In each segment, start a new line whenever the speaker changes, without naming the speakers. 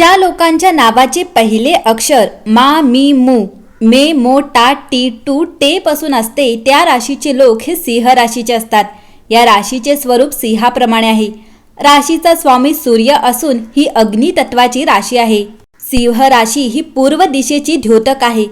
ज्या लोकांच्या नावाचे पहिले अक्षर मा मी मू मे मो टा टी टू टे पासून असते त्या राशीचे लोक हे सिंह राशीचे असतात. या राशीचे स्वरूप सिंहाप्रमाणे आहे. राशीचा स्वामी सूर्य असून ही अग्नितत्वाची राशी आहे. सिंह राशी ही पूर्व दिशेची द्योतक आहे.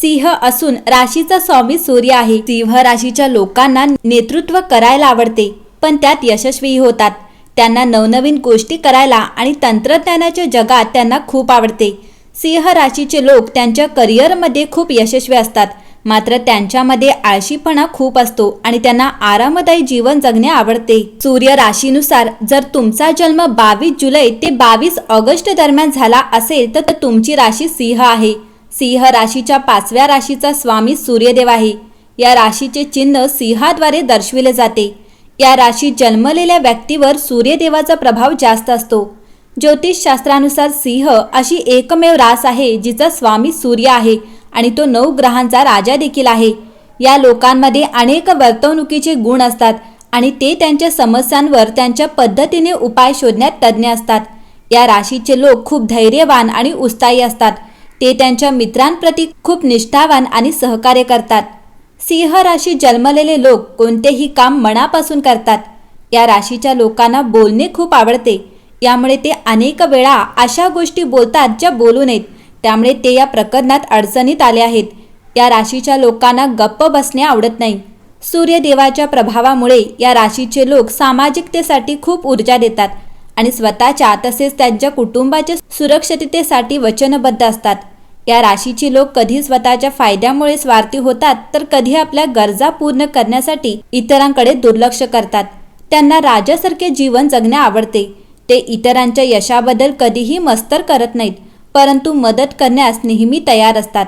सिंह असून राशीचा स्वामी सूर्य आहे. सिंह राशीच्या लोकांना नेतृत्व करायला आवडते पण त्यात यशस्वीही होतात. त्यांना नवनवीन गोष्टी करायला आणि तंत्रज्ञानाच्या जगात त्यांना खूप आवडते. सिंह राशीचे लोक त्यांच्या करिअरमध्ये खूप यशस्वी असतात. मात्र त्यांच्यामध्ये आळशीपणा खूप असतो आणि त्यांना आरामदायी जीवन जगणे आवडते. सूर्य राशीनुसार जर तुमचा जन्म बावीस जुलै ते बावीस ऑगस्ट दरम्यान झाला असेल तर तुमची राशी सिंह आहे. सिंह राशीच्या पाचव्या राशीचा स्वामी सूर्यदेव आहे. या राशीचे चिन्ह सिंहाद्वारे दर्शविले जाते. या राशीत जन्मलेल्या व्यक्तीवर सूर्यदेवाचा प्रभाव जास्त असतो. ज्योतिषशास्त्रानुसार सिंह अशी एकमेव रास आहे जिचा स्वामी सूर्य आहे आणि तो नऊ ग्रहांचा राजा देखील आहे. या लोकांमध्ये अनेक वर्तवणुकीचे गुण असतात आणि ते त्यांच्या समस्यांवर त्यांच्या पद्धतीने उपाय शोधण्यात तज्ज्ञ असतात. या राशीचे लोक खूप धैर्यवान आणि उत्साही असतात. ते त्यांच्या मित्रांप्रती खूप निष्ठावान आणि सहकार्य करतात. सिंह राशी जन्मलेले लोक कोणतेही काम मनापासून करतात. या राशीच्या लोकांना बोलणे खूप आवडते. यामुळे ते अनेक वेळा अशा गोष्टी बोलतात ज्या बोलू नयेत. त्यामुळे ते या प्रकरणात अडचणीत आले आहेत. या राशीच्या लोकांना गप्प बसणे आवडत नाही. सूर्यदेवाच्या प्रभावामुळे या राशीचे लोक सामाजिकतेसाठी खूप ऊर्जा देतात आणि स्वतःच्या तसेच त्यांच्या कुटुंबाच्या सुरक्षिततेसाठी वचनबद्ध असतात. या राशीचे लोक कधी स्वतःच्या फायद्यामुळे स्वार्थी होतात तर कधी आपल्या गरजा पूर्ण करण्यासाठी इतरांकडे दुर्लक्ष करतात. त्यांना राजासारखे जीवन जगणे आवडते. ते इतरांच्या यशाबद्दल कधीही मस्तर करत नाहीत परंतु मदत करण्यास नेहमी तयार असतात.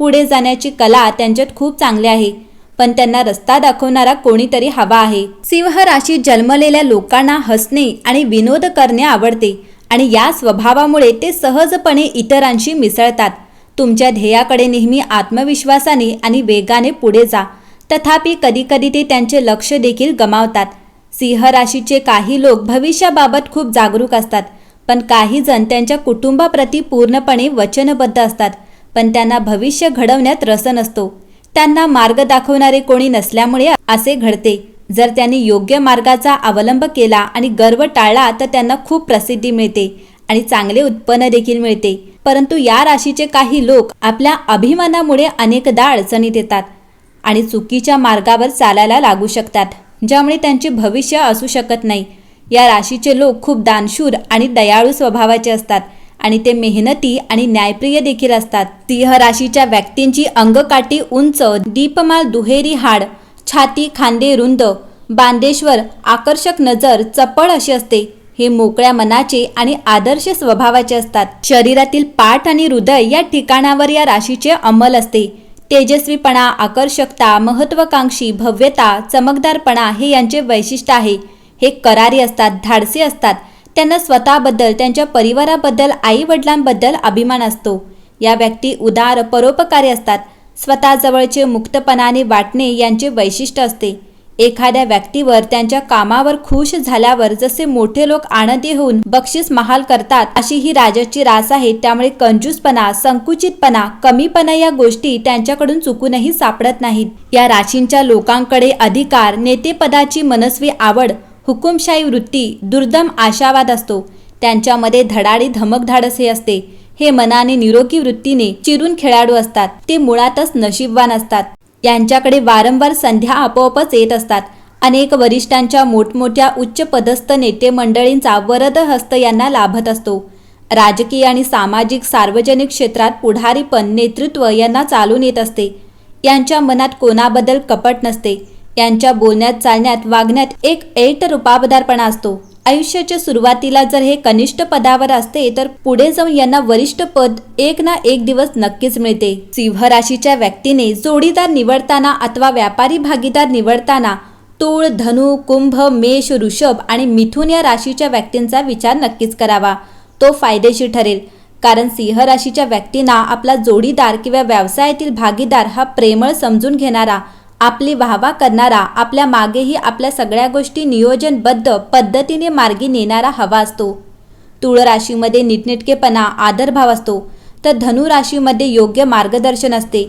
पुढे जाण्याची कला त्यांच्यात खूप चांगली आहे पण त्यांना रस्ता दाखवणारा कोणीतरी हवा आहे. सिंह राशीत जन्मलेल्या लोकांना हसणे आणि विनोद करणे आवडते आणि या स्वभावामुळे ते सहजपणे इतरांशी मिसळतात. तुमच्या ध्येयाकडे नेहमी आत्मविश्वासाने आणि वेगाने पुढे जा. तथापि कधीकधी ते त्यांचे लक्ष देखील गमावतात. सिंह राशीचे काही लोक भविष्याबाबत खूप जागरूक असतात पण काही जण त्यांच्या कुटुंबाप्रती पूर्णपणे वचनबद्ध असतात पण त्यांना भविष्य घडवण्यात रस नसतो. त्यांना मार्ग दाखवणारे कोणी नसल्यामुळे असे घडते. जर त्यांनी योग्य मार्गाचा अवलंब केला आणि गर्व टाळला तर त्यांना खूप प्रसिद्धी मिळते आणि चांगले उत्पन्न देखील मिळते. परंतु या राशीचे काही लोक आपल्या अभिमानामुळे अनेकदा अडचणीत येतात आणि चुकीच्या मार्गावर चालायला लागू शकतात ज्यामुळे त्यांचे भविष्य असू शकत नाही. या राशीचे लोक खूप दानशूर आणि दयाळू स्वभावाचे असतात आणि ते मेहनती आणि न्यायप्रिय देखील असतात. सिंह राशीच्या व्यक्तींची अंगकाठी उंच दीपमाल दुहेरी हाड छाती खांदे रुंद बांदेश्वर आकर्षक नजर चपळ अशी असते. हे मोकळ्या मनाचे आणि आदर्श स्वभावाचे असतात. शरीरातील पाठ आणि हृदय या ठिकाणावर या राशीचे अंमल असते. तेजस्वीपणा आकर्षकता महत्वाकांक्षी भव्यता चमकदारपणा हे यांचे वैशिष्ट्य आहे. हे करारी असतात धाडसी असतात. त्यांना स्वतःबद्दल त्यांच्या परिवाराबद्दल आई वडिलांबद्दल अभिमान असतो. या व्यक्ती उदार परोपकारी असतात. स्वतःजवळचे मुक्तपणाने वाटणे यांचे वैशिष्ट्य असते. एखाद्या व्यक्तीवर त्यांच्या कामावर खुश झाल्यावर जसे मोठे लोक आनंदी होऊन बक्षीस महाल करतात अशी ही राजाची रास आहे. त्यामुळे कंजूसपणा संकुचितपणा कमीपणा या गोष्टी त्यांच्याकडून चुकूनही सापडत नाहीत. या राशींच्या लोकांकडे अधिकार नेतेपदाची मनस्वी आवड हुकुमशाही वृत्ती दुर्दम आशावाद असतो. त्यांच्यामध्ये धडाडी धमकधाडस हे असते. हे मनाने निरोगी वृत्तीने चिरून खेळाडू असतात. ते मुळातच नशीबवान असतात. यांच्याकडे वारंवार संध्या आपोआपच येत असतात. अनेक वरिष्ठांच्या मोठमोठ्या उच्च पदस्थ नेते मंडळींचा वरद हस्त यांना लाभत असतो. राजकीय आणि सामाजिक सार्वजनिक क्षेत्रात पुढारीपण नेतृत्व यांना चालून येत असते. यांच्या मनात कोणाबद्दल कपट नसते. यांच्या बोलण्यात चालण्यात वागण्यात एक ऐट रूपाबदारपणा असतो. आयुष्याच्या सुरुवातीला जर हे कनिष्ठ पदावर असते तर पुढे जाऊन यांना वरिष्ठ पद एक ना एक दिवस नक्कीच मिळते. सिंह राशीच्या व्यक्तीने जोडीदार निवडताना अथवा व्यापारी भागीदार निवडताना तूळ धनु कुंभ मेष ऋषभ आणि मिथुन या राशीच्या व्यक्तींचा विचार नक्कीच करावा. तो फायदेशीर ठरेल. कारण सिंह राशीच्या व्यक्तींना आपला जोडीदार किंवा व्यवसायातील भागीदार हा प्रेमळ समजून घेणारा आपली वाहवा करणारा आपल्या मागेही आपल्या सगळ्या गोष्टी नियोजनबद्ध पद्धतीने मार्गी नेणारा हवा असतो. तुळ राशीमध्ये नीटनेटकेपणा आदरभाव असतो. तर धनु राशीमध्ये योग्य मार्गदर्शन असते.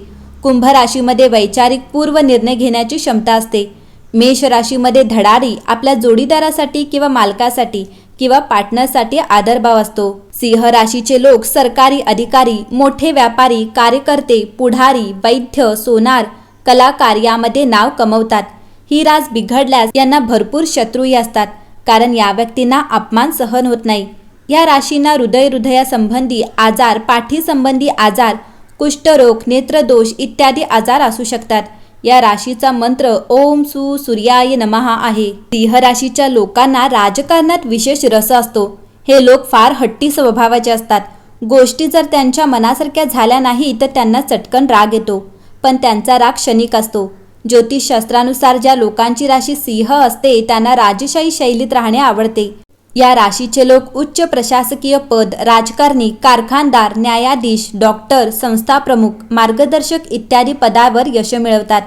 कुंभ राशीमध्ये वैचारिक पूर्व निर्णय घेण्याची क्षमता असते. मेष राशीमध्ये धडारी आपल्या जोडीदारासाठी किंवा मालकासाठी किंवा पार्टनरसाठी आदरभाव असतो. सिंह राशीचे लोक सरकारी अधिकारी मोठे व्यापारी कार्यकर्ते पुढारी वैद्य सोनार कलाकार यामध्ये नाव कमवतात. ही राज बिघडल्यास यांना भरपूर शत्रूही असतात कारण या व्यक्तींना अपमान सहन होत नाही. या राशींना हृदय हृदयासंबंधी आजार पाठीसंबंधी आजार कुष्ठरोग नेत्रदोष इत्यादी आजार असू शकतात. या राशीचा मंत्र ओम सु सूर्याय नमहा आहे. सिंह राशीच्या लोकांना राजकारणात विशेष रस असतो. हे लोक फार हट्टी स्वभावाचे असतात. गोष्टी जर त्यांच्या मनासारख्या झाल्या नाही तर त्यांना चटकन राग येतो. पण त्यांचा राग क्षणिक असतो. ज्योतिषशास्त्रानुसार ज्या लोकांची राशी सिंह असते त्यांना राजशाही शैलीत राहणे आवडते. या राशीचे लोक उच्च प्रशासकीय पद राजकारणी कारखानदार न्यायाधीश डॉक्टर संस्थाप्रमुख मार्गदर्शक इत्यादी पदावर यश मिळवतात.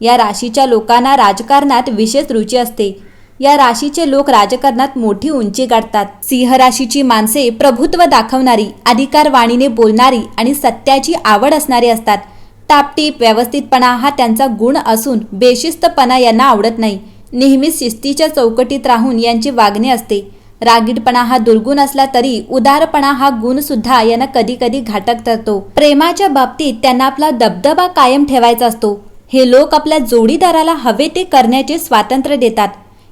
या राशीच्या लोकांना राजकारणात विशेष रुची असते. या राशीचे लोक राजकारणात मोठी उंची गाठतात. सिंह राशीची माणसे प्रभुत्व दाखवणारी अधिकारवाणीने बोलणारी आणि सत्याची आवड असणारी असतात. टापटीप व्यवस्थितपणा हा त्यांचा गुण असून बेशिस्तपणा यांना आवडत नाही. नेहमीच शिस्तीच्या चौकटीत राहून यांची वागणे असते. रागीटपणा हा दुर्गुण असला तरी उदारपणा हा गुण सुद्धा यांना कधी कधी घाटक ठरतो. प्रेमाच्या बाबतीत त्यांना आपला दबदबा कायम ठेवायचा असतो. हे लोक आपल्या जोडीदाराला हवे ते करण्याचे स्वातंत्र्य देतात.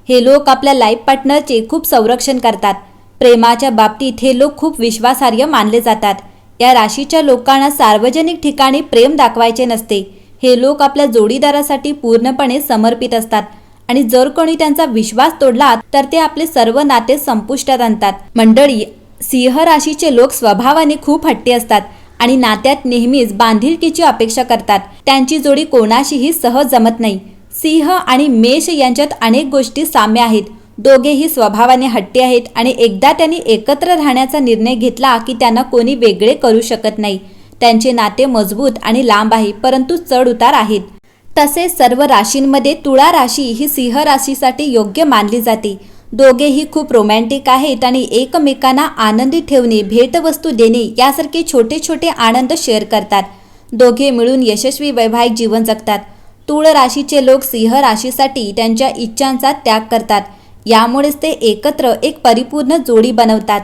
हे लोक आपल्या लाईफ पार्टनरचे खूप संरक्षण करतात. प्रेमाच्या बाबतीत हे लोक खूप विश्वासार्ह मानले जातात. या राशीच्या लोकांना सार्वजनिक ठिकाणी प्रेम दाखवायचे नसते. हे लोक आपल्या जोडीदारासाठी पूर्णपणे समर्पित असतात. आणि जर कोणी त्यांचा विश्वास तोडला तर ते आपले सर्व नाते संपुष्टात आणतात. मंडळी सिंह राशीचे लोक स्वभावाने खूप हट्टी असतात आणि नात्यात नेहमीच बांधिलकीची अपेक्षा करतात. त्यांची जोडी कोणाशीही सहज जमत नाही. सिंह आणि मेष यांच्यात अनेक गोष्टी साम्य आहेत. दोघेही स्वभावाने हट्टी आहेत आणि एकदा त्यांनी एकत्र राहण्याचा निर्णय घेतला की त्यांना कोणी वेगळे करू शकत नाही. त्यांचे नाते मजबूत आणि लांब आहे परंतु चढ उतार आहेत. तसेच सर्व राशींमध्ये तुळा राशी ही सिंह राशीसाठी योग्य मानली जाते. दोघेही खूप रोमॅन्टिक आहेत आणि एकमेकांना आनंदी ठेवणे भेटवस्तू देणे यासारखे छोटे छोटे आनंद शेअर करतात. दोघे मिळून यशस्वी वैवाहिक जीवन जगतात. तुळ राशीचे लोक सिंह राशीसाठी त्यांच्या इच्छांचा त्याग करतात. यामुळेच ते एकत्र एक परिपूर्ण जोडी बनवतात.